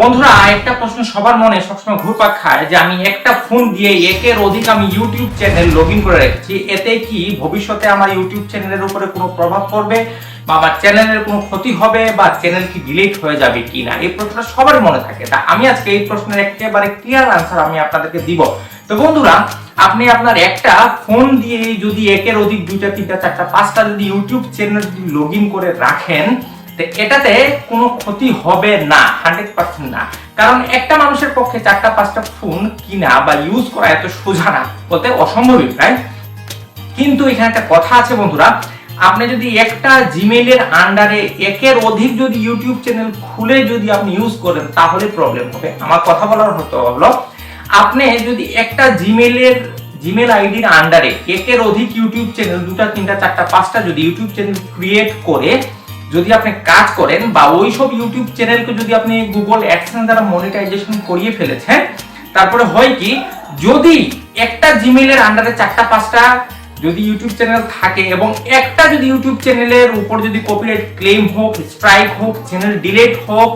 বন্ধুরা একটা প্রশ্ন সবার মনে, সবসময় ঘুরপাক খায়, যে আমি একটা ফোন দিয়ে একের অধিক আমি ইউটিউব চ্যানেল লগ করে রেখেছি, এতে কি ভবিষ্যতে আমার ইউটিউব চ্যানেলের উপরে কোনো প্রভাব পড়বে? বা আমার চ্যানেলের কোনো ক্ষতি হবে? বা চ্যানেল কি ডিলিট হয়ে যাবে কি না এই প্রশ্নটা সবার মনে থাকে। তা আমি আজকে এই প্রশ্নের একেবারে ক্লিয়ার আনসার আমি আপনাদেরকে দিব। তো বন্ধুরা, আপনি আপনার একটা ফোন দিয়ে যদি একের অধিক দুইটা, তিনটা, চারটা, পাঁচটা যদি ইউটিউব চ্যানেল যদি লগ করে রাখেন এটাতে কোনো ক্ষতি হবে না হান্ড্রেড পার্সেন্ট না। কারণ একটা মানুষের পক্ষে চারটা, পাঁচটা ফোন কিনা বা ইউজ করা এত সোজা না, বলতে অসম্ভবই প্রায় কিন্তু এখানে একটা কথা আছে বন্ধুরা, আপনি যদি একটা জিমেইলের আন্ডারে একের অধিক যদি ইউটিউব চ্যানেল খুলে যদি আপনি ইউজ করেন, তাহলে প্রবলেম হবে। আমার কথা বলার হতো হলো, আপনি যদি একটা জিমেলের জিমেল আইডির আন্ডারে একের অধিক ইউটিউব চ্যানেল দুটা, তিনটা, চারটা, পাঁচটা যদি ইউটিউব চ্যানেল ক্রিয়েট করে যদি আপনি কাজ করেন বা ওই সব ইউটিউব চ্যানেলকে যদি আপনি গুগল অ্যাডসেন্স দ্বারা মনিটাইজেশন করিয়ে ফেলেছেন, তারপরে হয় কি, যদি একটা জিমেলের আন্ডারে চারটা, পাঁচটা যদি ইউটিউব চ্যানেল থাকে এবং একটা যদি ইউটিউব চ্যানেলের উপর যদি কপিরাইট ক্লেম হোক স্ট্রাইক হোক চ্যানেল ডিলেট হোক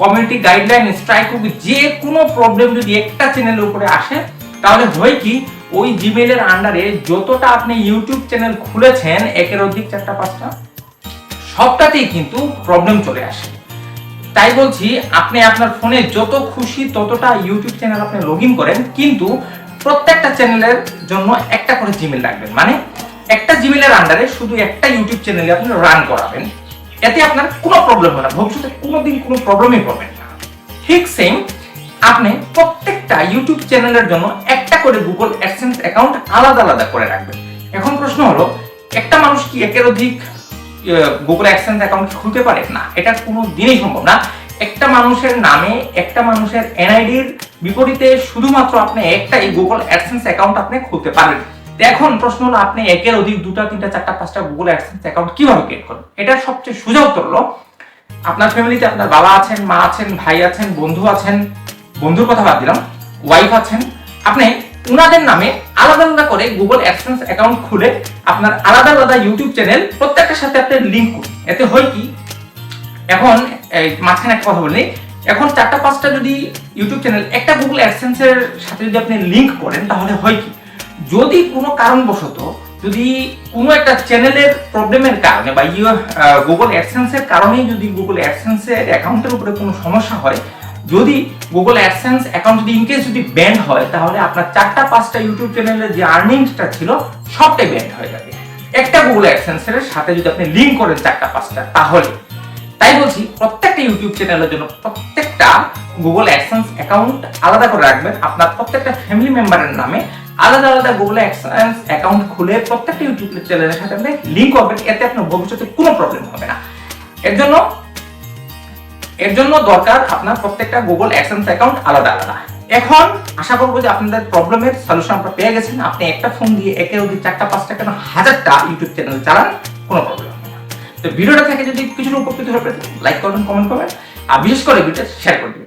কমিউনিটি গাইডলাইন স্ট্রাইক হোক যে কোনো প্রবলেম যদি একটা চ্যানেলের উপরে আসে, তাহলে হয় কি, ওই জিমেলের আন্ডারে যতটা আপনি ইউটিউব চ্যানেল খুলেছেন, একের অধিক চারটা, পাঁচটা সবটাতেই কিন্তু প্রবলেম চলে আসে। তাই বলছি, আপনি আপনার ফোনে যত খুশি ততটা ইউটিউব চ্যানেল আপনি লগ করেন, কিন্তু প্রত্যেকটা চ্যানেলের জন্য একটা করে জিমেল রাখবেন। মানে একটা জিমেলের আন্ডারে শুধু একটা ইউটিউব চ্যানেলে আপনি রান করাবেন। এতে আপনার কোনো প্রবলেম হবে না, ভবিষ্যতে কোনোদিন কোনো প্রবলেমই পাবেন না। ঠিক সেম আপনি প্রত্যেকটা ইউটিউব চ্যানেলের জন্য একটা করে গুগল অ্যাডসেন্স অ্যাকাউন্ট আলাদা আলাদা করে রাখবেন। এখন প্রশ্ন হলো, একটা মানুষ কি একের অধিক গুগল অ্যাডসেন্স অ্যাকাউন্ট খুলতে পারে? না, এটা কোনো দিনই সম্ভব না। একটা মানুষের নামে একটা মানুষের এনআইডির বিপরীতে শুধুমাত্র আপনি একটাই গুগল অ্যাডসেন্স অ্যাকাউন্ট আপনি খুলতে পারবেন। এখন প্রশ্ন হলো, আপনি একের অধিক দুটা, তিনটা, চারটা, পাঁচটা গুগল অ্যাডসেন্স অ্যাকাউন্ট কীভাবে ক্রিয়েট করবেন? এটা সবচেয়ে উত্তর হলো, আপনার ফ্যামিলিতে আপনার বাবা আছেন, মা আছেন, ভাই আছেন, বন্ধু আছেন, বন্ধুর কথা বাদ দিলাম ওয়াইফ আছেন, আপনি উনাদের নামে আলাদা আলাদা করে গুগল অ্যাডসেন্স অ্যাকাউন্ট খুলে আপনার আলাদা আলাদা ইউটিউব চ্যানেল প্রত্যেকটার সাথে আপনি লিঙ্ক করুন। এতে হয় কি? এখন মাঝখানে একটা কথা বলি এখন চারটা পাঁচটা যদি ইউটিউব চ্যানেল একটা গুগল অ্যাডসেন্সের সাথে যদি আপনি লিঙ্ক করেন, তাহলে হয় কি? যদি কোনো কারণবশত যদি কোনো একটা চ্যানেলের প্রবলেমের কারণে বা ইউ গুগল অ্যাডসেন্সের কারণেই যদি গুগল অ্যাডসেন্সের অ্যাকাউন্টের উপরে কোনো সমস্যা হয় যদি গুগল অ্যাডসেন্স অ্যাকাউন্ট যদি ইনকেস যদি ব্যান্ড হয়, তাহলে আপনার চারটা, পাঁচটা ইউটিউব চ্যানেলের যে আর্নিংসটা ছিল, সবটাই ব্যান্ড হয়ে যাবে। একটা গুগল অ্যাডসেন্সের সাথে যদি আপনি লিংক করেন চারটা, পাঁচটা, তাহলে। তাই বলছি, প্রত্যেকটা ইউটিউব চ্যানেলের জন্য প্রত্যেকটা গুগল অ্যাডসেন্স অ্যাকাউন্ট আলাদা করে রাখবেন। আপনার প্রত্যেকটা ফ্যামিলি মেম্বারের নামে আলাদা আলাদা গুগল অ্যাডসেন্স অ্যাকাউন্ট খুলে প্রত্যেকটা ইউটিউব চ্যানেলের সাথে আপনি লিংক করবেন। এতে আপনার ভবিষ্যতে কোনো প্রবলেম হবে না। এর জন্য এর জন্য দরকার আপনার প্রত্যেকটা গুগল অ্যাডসেন্স অ্যাকাউন্ট আলাদা আলাদা। এখন আশা করব যে আপনাদের প্রবলেমের সলিউশন আপনারা পেয়ে গেছেন। আপনি একটা ফোন দিয়ে একে অধিক চারটা, পাঁচটা কেন হাজারটা ইউটিউব চ্যানেল চালান, কোনো প্রবলেম তো ভিডিওটা থেকে যদি কিছু উপকৃত হয়ে লাইক করবেন কমেন্ট করবেন। আর বিশেষ করে ভিডিওটা শেয়ার করে দিন।